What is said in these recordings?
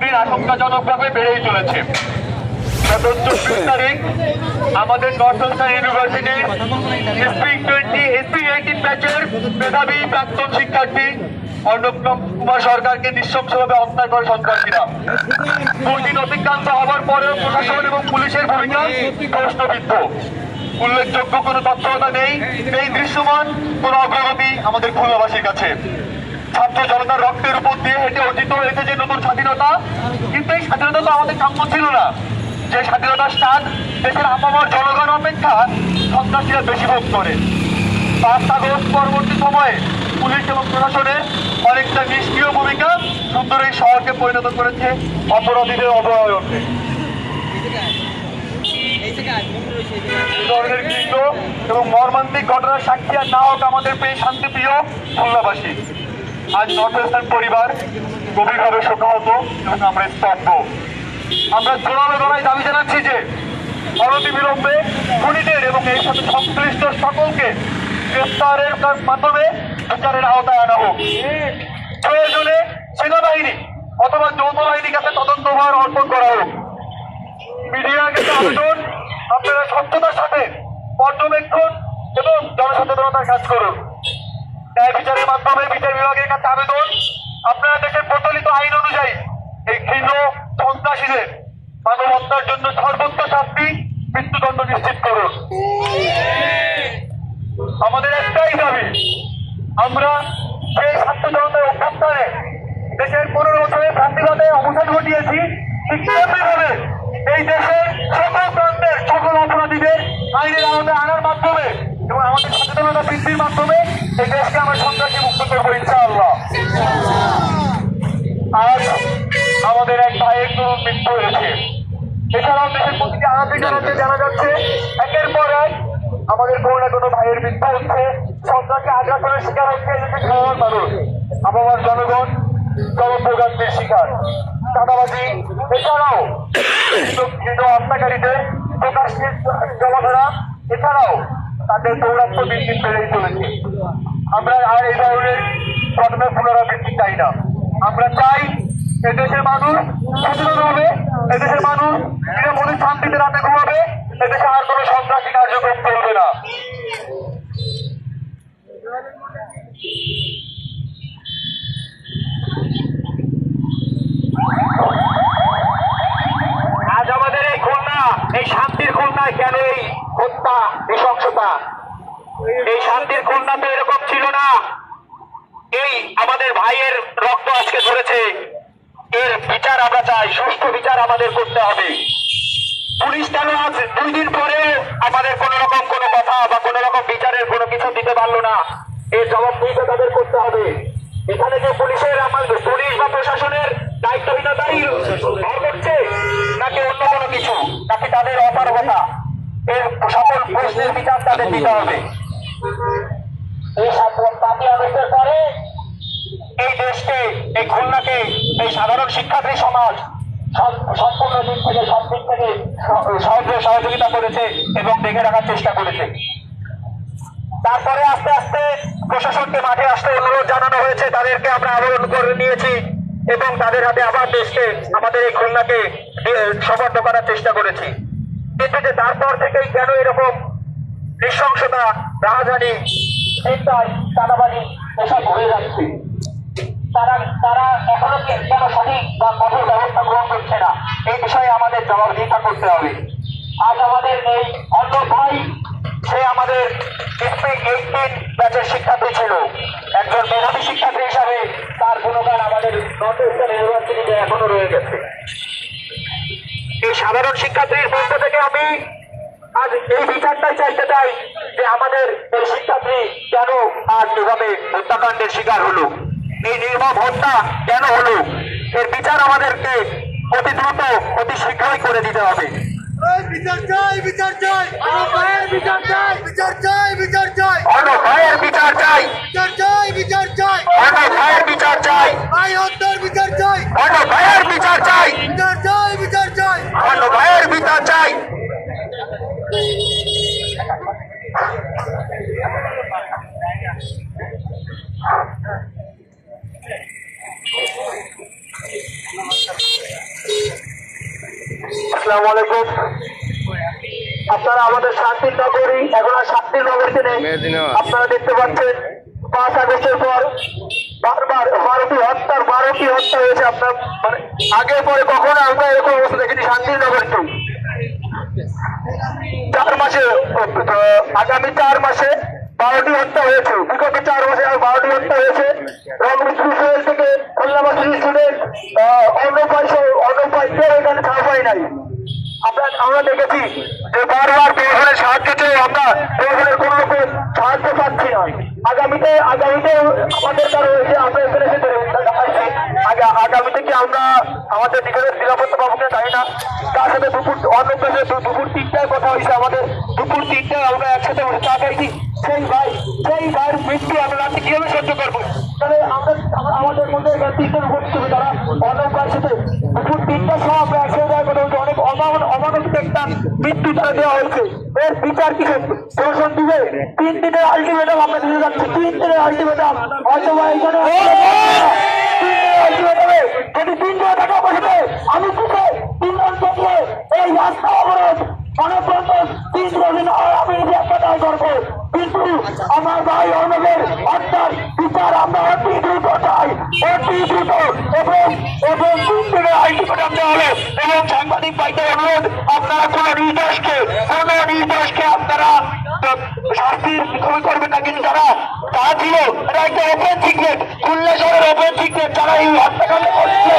আশঙ্কাজনকভাবে বেড়েই চলেছে। আমাদের ইউনিভার্সিটির এসপি টোয়েন্টি এইটিন ব্যাচের মেধাবী প্রাক্তন শিক্ষার্থী অর্ণব কুমার সরকারকে নৃশংসভাবে হত্যা করে সন্ত্রাসীরা। অতিক্রান্ত হওয়ার পরেও প্রশাসন এবং পুলিশের ভূমিকা প্রশ্নবিদ্ধ। উল্লেখযোগ্য কোনো তৎপরতা নেই, এই দৃশ্যমান কোনো অগ্রগতি আমাদের খুলনাবাসীর কাছে। ছাত্র জনতার রক্তের উপর দিয়ে হেঁটে অর্জিত হয়েছে যে নতুন স্বাধীনতা, কিন্তু এই স্বাধীনতা তো আমাদের কাম্য ছিল না। যে স্বাধীনতার স্বাদ দেশের আপামর জনগণ অপেক্ষা সন্ত্রাসীরা বেশি ভোগ করে। পাঁচ আগস্ট পরবর্তী সময়ে পুলিশ এবং প্রশাসনের অনেকটা নিষ্ক্রিয় ভূমিকা সুন্দর এই শহরকে পরিণত করেছে অপরাধীদের অবয়নে ধরনের কৃষ্ণ এবং মর্মান্তিক ঘটনার সাক্ষী আর না হোক আমাদের পেয়ে শান্তিপ্রিয় খুলনাবাসী। আজ নর্থ ওয়েস্টার্ন পরিবার গভীরভাবে শোকাহত এবং আমরা স্তব্ধ। আমরা জোরালো গলায় দাবি জানাচ্ছি যে অনতি বিলম্বে খুনিদের এবং এর সাথে সংশ্লিষ্ট সকলকে গ্রেফতারের মাধ্যমে বিচারের আওতায় আনা হোক। প্রয়োজনে সেনাবাহিনী অথবা যৌথ বাহিনীর কাছে তদন্তভার অর্পণ করা হোক। মিডিয়ার কাছে আবেদন, আপনারা সত্যতার সাথে পর্যবেক্ষণ এবং জনসচেতনতার কাজ করুন। বিচারের মাধ্যমে বিচার বিভাগের কাছে আবেদন। আপনারা দেশের প্রচলিত আইন অনুযায়ী এই ঘৃণ সন্ত্রাসীদের মানব হত্যার জন্য সর্বোচ্চ শাস্তি মৃত্যুদণ্ড নিশ্চিত করুন। আমাদের একটাই দাবি, আমরা সেই ছাত্র জনতার অভ্যুত্থানে দেশের পনেরো বছরের ভ্রান্তিবাদে অবসান ঘটিয়েছি, ঠিক তেমনিভাবে এই দেশের সকল অপরাধীদের আইনের আওতায় আনার মাধ্যমে এবং আমাদের সচেতনতা বৃদ্ধির মাধ্যমে এই দেশকে আমরা সন্ত্রাসী মুক্ত করব ইনশাআল্লাহ আজ আমাদের এক ভাইয়ের হয়েছে এছাড়াও দেশের প্রতিটি জানা যাচ্ছে, একের পর এক আমাদের কোনো কোনো ভাইয়ের মৃত্যু হচ্ছে। সন্ত্রাসী আগ্রাসনের শিকার হচ্ছে সাধারণ মানুষ। আবহাওয়ার জনগণ জনপ্রকাশের শিকার। চাঁদাবাজি, এছাড়াও হত্যাকারীদের এছাড়াও তাদের চলেছে। আমরা আর এই ধরনের ঘটনার পুনরাবৃত্তি চাই না। আমরা চাই এদেশের মানুষ সচেতন হবে, এদেশের মানুষ নিরাপদে শান্তিতে রাতে ঘুমাবে, এদেশে আর কোনো সন্ত্রাসী কার্যক্রম চলবে না। আজ আমাদের এই খুলনা, এই শান্তির খুলনায় কেন এই হত্যা, নৃশংসতা? এই শান্তির খুলনা তো এরকম ছিল না। এই আমাদের ভাইয়ের রক্ত আজকে ধরেছে। এর বিচার আমরা চাই, সুষ্ঠু বিচার আমাদের করতে হবে। পুলিশ কেন আজ দুই দিন পরে আমাদের কোন রকম কোনো কথা বা কোন রকম বিচারের কোনো কিছু দিতে পারল না? এর জবাব দিতে তাদের করতে হবে। এখানে যে পুলিশের আমাদের পুলিশ বা প্রশাসনের দায়িত্বহীনতাই ভর করছে, নাকি অন্য কোনো কিছু, নাকি তাদের অপারগতা? এর সকল প্রশ্নের বিচার তাদের দিতে হবে। এই সাত- আগস্টের পরে, এই দেশকে, এই খুলনাকে এই সাধারণ শিক্ষার্থী সমাজ সম্পূর্ণ দিক থেকে, সব দিক থেকে সহ- সহজে সহযোগিতা করেছে এবং দেখে রাখার চেষ্টা করেছে। তারপরে আস্তে আস্তে প্রশাসনকে মাঠে আসতে অনুরোধ জানানো হয়েছে। তাদেরকে আমরা আবেদন করে নিয়েছি এবং তাদের হাতে আবার দেশকে, আমাদের এই খুলনাকে সমর্থ করার চেষ্টা করেছি। কিন্তু যে তারপর থেকেই কেন এরকম নৃশংসতা, রাহাজানি, চিন্তায় চাঁদাবাজি এসব হয়ে যাচ্ছে? তারা তারা এখনও কেন সঠিক বা কঠোর ব্যবস্থা গ্রহণ করছে না? এই বিষয়ে আমাদের জবাবদিহিতা করতে হবে। আজ আমাদের এই অন্য ভাই, সে আমাদের ব্যাচের শিক্ষার্থী ছিল। একজন মেধাবী শিক্ষার্থী হিসাবে তার গুণগান আমাদের নর্থ ইস্টার্ন ইউনিভার্সিটিতে এখনও রয়ে গেছে। এই সাধারণ শিক্ষার্থীর পক্ষ থেকে আমি আজ এই বিচারটাই চাইতে চাই যে আমাদের এই শিক্ষার্থী কেন আজ এভাবে হত্যাকাণ্ডের শিকার হলো। এই নির্মম হত্যা কেন হলো? এর বিচার আমাদেরকে অতি দ্রুত অতি শীঘ্রই করে দিতে হবে। বিচার চাই বিচার চাই। বিচার চাই বিচার চাই বিচার চাই। অন্য ভাইয়ের বিচার চাই। বিচার চাই বিচার চাই। অন্য ভাইয়ের বিচার চাই। ভাই হত্যার বিচার চাই। ভাইয়ের বিচার চাই। বিচার চাই বিচার চাই। ভাইয়ের বিচার চাই। আসসালামু আলাইকুম। আপনারা আমাদের শান্তির নগরী এখন আর শান্তির নগরীতে নেই। আপনারা দেখতে পাচ্ছেন পাঁচ আগস্টের পর বারবার বারোটি হত্যার বারোটি হত্যা হয়েছে আপনার মানে আগে পরে কখনো আমরা এরকম অবস্থা দেখিনি শান্তির নগরীতে। চার মাসে আগামী চার মাসে বারোটি হত্যা হয়েছে। বিগত চার মাসে আর বারোটি হত্যা হয়েছে। সোহেল থেকে আগামীতে কি আমরা আমাদের নিজেদের নিরাপত্তা পাবো কিনা জানি না। তার সাথে দুপুর, অন্য দুপুর তিনটায় কথা হয়েছে আমাদের। দুপুর তিনটায় আমরা একসাথে চা খাইছি। সেই ভাই, সেই ভাইয়ের মৃত্যু আমরা রাতে কীভাবে সহ্য করব? তাহলে আমরা- আমাদের মধ্যে তিনজন ভর্তি হবে তারা সাথে দুপুর তিনটার সময় একসাথে দেখা কথা বলছি। অনেক অমান অমানবিক একটা মৃত্যু তারা দেওয়া হয়েছে। এর বিচার কিসে প্রশাসন দিবে? তিন দিনের আলটিমেটাম আমরা দিতে যাচ্ছি। তিন দিনের আলটিমেটাম হয়তো বা দিনের আলটিমেটামে যদি তিন দিনে টাকা বসবে আমি কিসে তিন জন থেকে এই রাস্তা অবরোধ অনেক বন্ধন তিন দিন আমি একটা করব। কিন্তু আমার ভাই অর্ণবের হত্যার বিচার আমরা অতি দ্রুত চাই, অতি দ্রুত। এবং এবং তিন দিনের আলটিমেটাম দেওয়া হবে এবং সাংবাদিক ভাইদের অনুরোধ, আপনারা কোন নির্দেশকে কোন নির্দেশকে আপনারা শাস্তির মুখোমুখি করবেন না। কিন্তু তারা ছিল এটা একটা ওপেন সিক্রেট খুলনা শহরের ওপেন সিক্রেট যারা এই হত্যাকাণ্ড করছে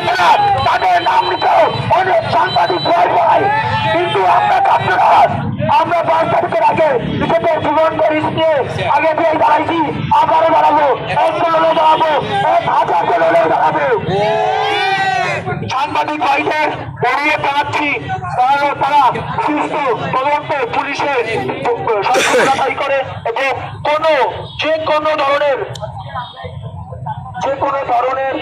বিচার তাদের নাম নিতেও অনেক সাংবাদিক ভয় পায়। কিন্তু আমরা ছাত্ররা আমরা পাঁচ তারিখের আগে নিজেদের জীবনকে রিস্ক নিয়ে আগে দিয়ে দাঁড়াইছি, আবারও দাঁড়াবো, এক হলেও দাঁড়াবো, এক হাজার হলেও দাঁড়াবো। সাংবাদিক ভাইদের এড়িয়ে বেড়াচ্ছি তাহলে তারা সুস্থ, তদন্ত, পুলিশের করে এবং কোনো, যে কোনো ধরনের যে কোনো ধরনের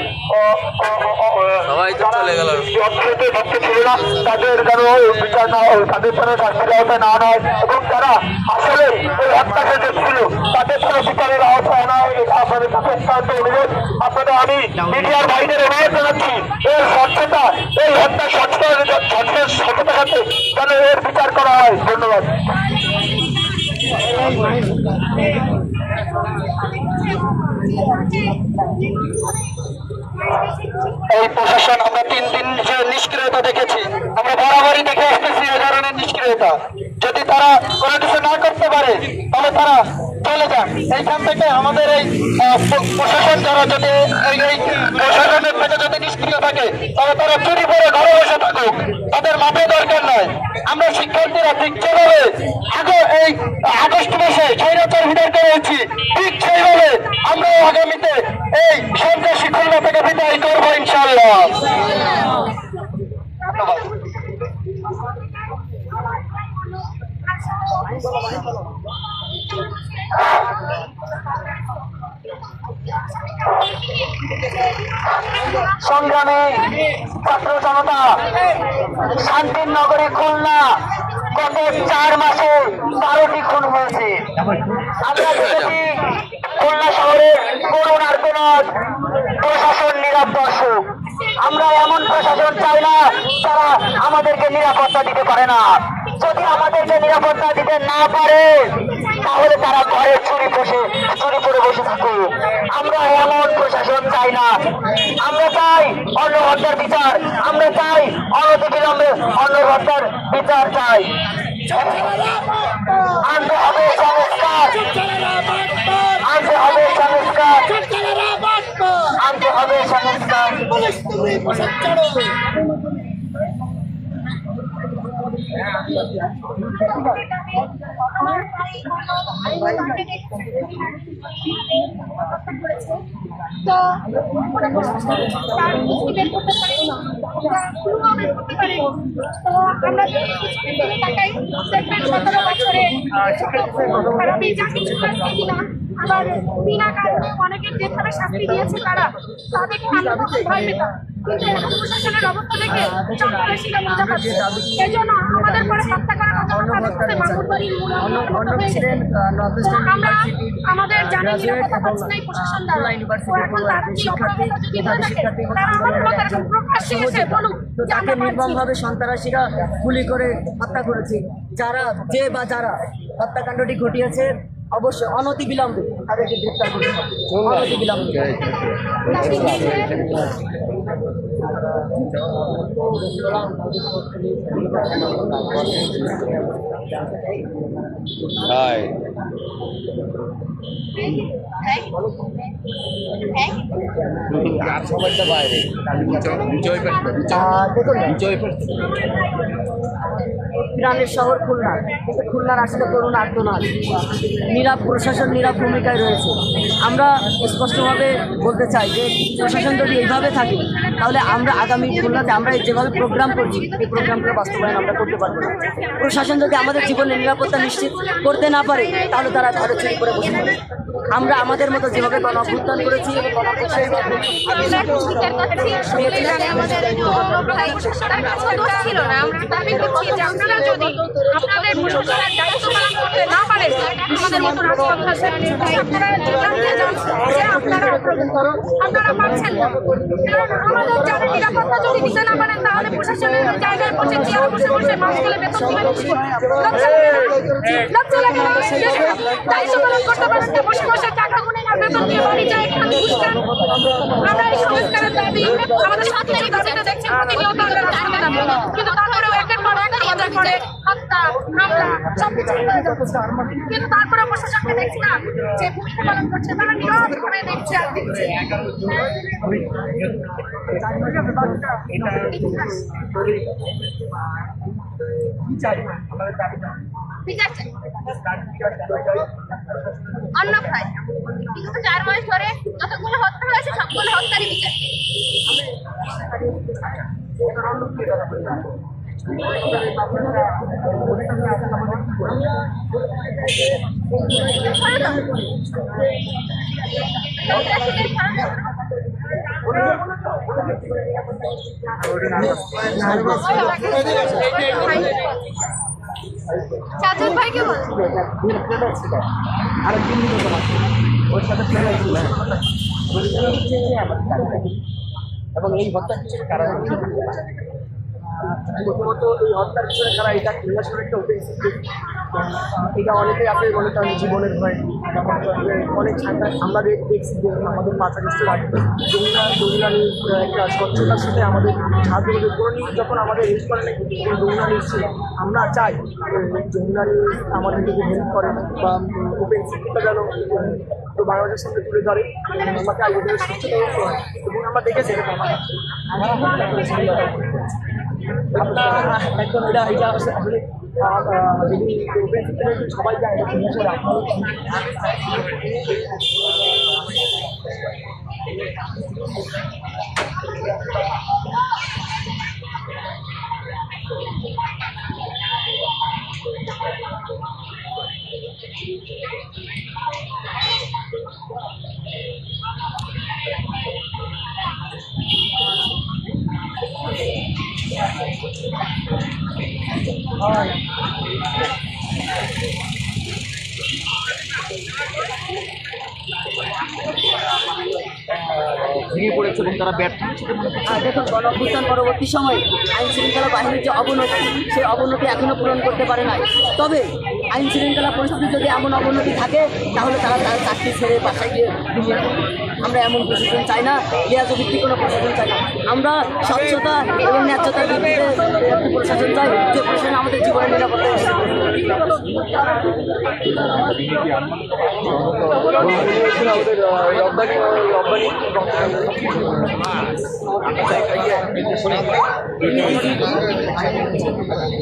সবাই তো চলে গেল। অর্থনীতি ভক্ত ছিল না তাদের যেন বিচার না তাদের যেন শাস্তির আওতায় না হয় এবং যারা আসলে এই হত্যাকে যে ছিল তাদের যেন বিচারের আওতায় আনা হয় আপনাদের কাছে অনুরোধ আপনাদের আমি মিডিয়ার ভাইদের অনুরোধ জানাচ্ছি এর স্বচ্ছতা এই হত্যা সাথে সাথে যেন এর বিচার করা হয়। ধন্যবাদ। এই প্রশাসন, আমরা তিন দিন যে নিষ্ক্রিয়তা দেখেছি, আমরা বরাবরই দেখে আসতেছি এই ধরনের নিষ্ক্রিয়তা। যদি তারা কোনো কিছু না করতে পারে, তাহলে তারা চলে যান এইখান থেকে আমাদের এই প্রশাসন যারা যদি এই প্রশাসনের থেকে যদি নিষ্ক্রিয় থাকে, তাহলে তারা চুরি করে ঘরে বসে থাকুক। তাদের মাঠে দরকার নয় আমরা শিক্ষার্থীরা ঠিক যেভাবে আগে এই আগস্ট মাসে স্বৈরাচার বিদায় করেছি, ঠিক সেইভাবে আমরা আগামীতে এই সন্ত্রাসী খুলনা থেকে বিদায় করব ইনশাল্লাহ সংগ্রামী ছাত্র জনতা শান্তির নগরে খুলনা গত চার মাসে বারোটি খুন হয়েছে। আমরা দেখেছি খুলনা শহরে করুণ আর কোন দর্শক আমরা এমন প্রশাসন চাই না, তারা আমাদেরকে নিরাপত্তা দিতে পারে না। যদি আমাদেরকে নিরাপত্তা দিতে না পারে, তাহলে তারা ঘরে চুরি বসে, চুরি করে বসে থাকুক আমরা এমন প্রশাসন চাই না। আমরা চাই অন্য হত্যার বিচার। আমরা চাই অনতিবিলম্বে অন্য হত্যার বিচার চাই। আনতে হবে সংস্কার আনতে হবে সংস্কার আনতে হবে সংস্কার। আমার ভাই ভাই আমাকে করেছে তো ওরা তার মুক্তি বের করতে পারেনি বা করতে পারেনি তো আমরা যদি পিছনের দিকে তাকাই দেখবেন সতেরো বছরে খারাপ এই যা কিছু শাস্তি দিলাম আবার বিনা কারণে অনেকের যেভাবে শাস্তি দিয়েছে তারা তাদেরকে আমরা তখন ভয় পেতাম। কিন্তু এখন প্রশাসনের অবস্থা দেখে সন্ত্রাসীরা মজা পাচ্ছে এই জন্য আমাদের পরে হত্যা করার কথা কথা বলতে মামুর বাড়ির মূল অর্ণব ছিলেন নর্থ তো ইস্টার্ন আমরা আমাদের জানি নিরাপত্তা পাচ্ছি না এই প্রশাসন দ্বারা। খুলনা ইউনিভার্সিটি তো এখন তার কি অপরাধ যদি মেধাবী থাকে, তারা আমাদের মতো এরকম প্রকাশ্যে এসে বলুক তাকে আমরা পারছি। নির্মমভাবে সন্ত্রাসীরা গুলি করে হত্যা করেছে। যারা যে বা যারা হত্যাকাণ্ডটি ঘটিয়েছে অবশ্যই অনতি বিলম্বে তাদেরকে গ্রেপ্তার করতে হবে। অনতি বিলম্বে তাকে আর সবাই তো বাইরে। আহ, দেখুন ইরানের শহর খুলনা কিন্তু খুলনার আসলে করুণ আর্তনাদ নীরব প্রশাসন নীরব ভূমিকায় রয়েছে আমরা স্পষ্টভাবে বলতে চাই যে প্রশাসন যদি এইভাবে থাকে তাহলে আমরা আগামী খুলনাতে আমরা যেভাবে প্রোগ্রাম করছি এই প্রোগ্রামগুলো বাস্তবায়ন আমরা করতে পারব না প্রশাসন যদি আমাদের জীবনের নিরাপত্তা নিশ্চিত করতে না পারে তাহলে তারা ঘরে চুরি করে বসে পড়ে আমরা আমাদের মতো যেভাবে গণ অভ্যুত্থান করেছি আমরা যদি আপনাদের প্রশাসনের দায়িত্ব পালন করতে না পারেন আমাদের মতো যে আপনারা আপনারা পাচ্ছেন না। আমাদের যারা নিরাপত্তা যদি দিতে না পারেন, তাহলে প্রশাসনের জায়গায় বসে চেয়ার বসে বসে মাস গেলে বেতন দিবেন লজ্জা লাগে না? দায়িত্ব পালন করতে পারেন না, বসে বসে টাকা গুনে না, বেতন দিয়ে বাড়ি যায় এখানে আমরা এই সংস্কারের দাবি, আমাদের আছে দেখছেন প্রতিনিয়ত কিন্তু তারপরেও একের পর এক আমাদের ঘরে হত্যা, হামলা, সব কিছু যাচ্ছে। কিন্তু তারপরে প্রশাসনকে দেখছি না, যে ভূমিকা পালন করছে, তারা নীরব করে দেখছে আর দেখছে। বিগত চার মাস ধরে যতগুলো হত্যা হয়েছে, সবগুলো হত্যারই বিচার। ভাইকে বল। আর দিন ওর সাথে ছিল এবং এই হত্যার পিছনে কারা প্রথমত এই হত্যার পিছনে কারা এটা শহরের একটা ওপেন এটা অনেকেই আপনি মনে করেন জীবনের ভয়। অনেক আমরা দেখ- দেখছি যে আমাদের পাচারিষ্ট যমুনা যমুনা নিউজ একটা স্বচ্ছতার সাথে আমাদের করে কোনো নিউজ যখন আমাদের হেল্প করে না যমুনা নিউজ ছিল। আমরা চাই যে নিউজ আমাদেরকে যে হেল্প করে বা ওপেন সিটিটা যেন তো বাংলাদেশের সামনে তুলে ধরে আমাকে আগে স্বচ্ছতা করতে হয় এবং আমরা দেখেছি এরকম আমার একদম এটা এটা আসলে যদি সবাই যায় ভেঙে পড়েছে এবং তারা ব্যর্থ দেখুন গণ অভ্যুত্থান পরবর্তী সময়ে আইন শৃঙ্খলা বাহিনীর যে অবনতি, সেই অবনতি এখনও পূরণ করতে পারে নাই। তবে আইন শৃঙ্খলা পরিস্থিতি যদি এমন অবনতি থাকে, তাহলে তারা তার চাকরি ছেড়ে বাসায় গিয়ে আমরা এমন প্রশাসন চাই না লিয়াজ ভিত্তিক কোনো প্রশাসন চাই না। আমরা স্বচ্ছতা এবং ন্যায্যতার ভিত্তিতে প্রশাসন চাই, যে প্রশাসন আমাদের জীবনের নিরাপত্তা নিশ্চিত করবে। আমাদের রব্বানি রব্বানি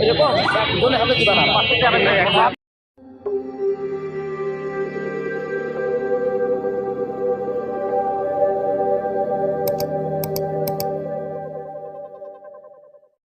এরকম বলে হবে কি বাবা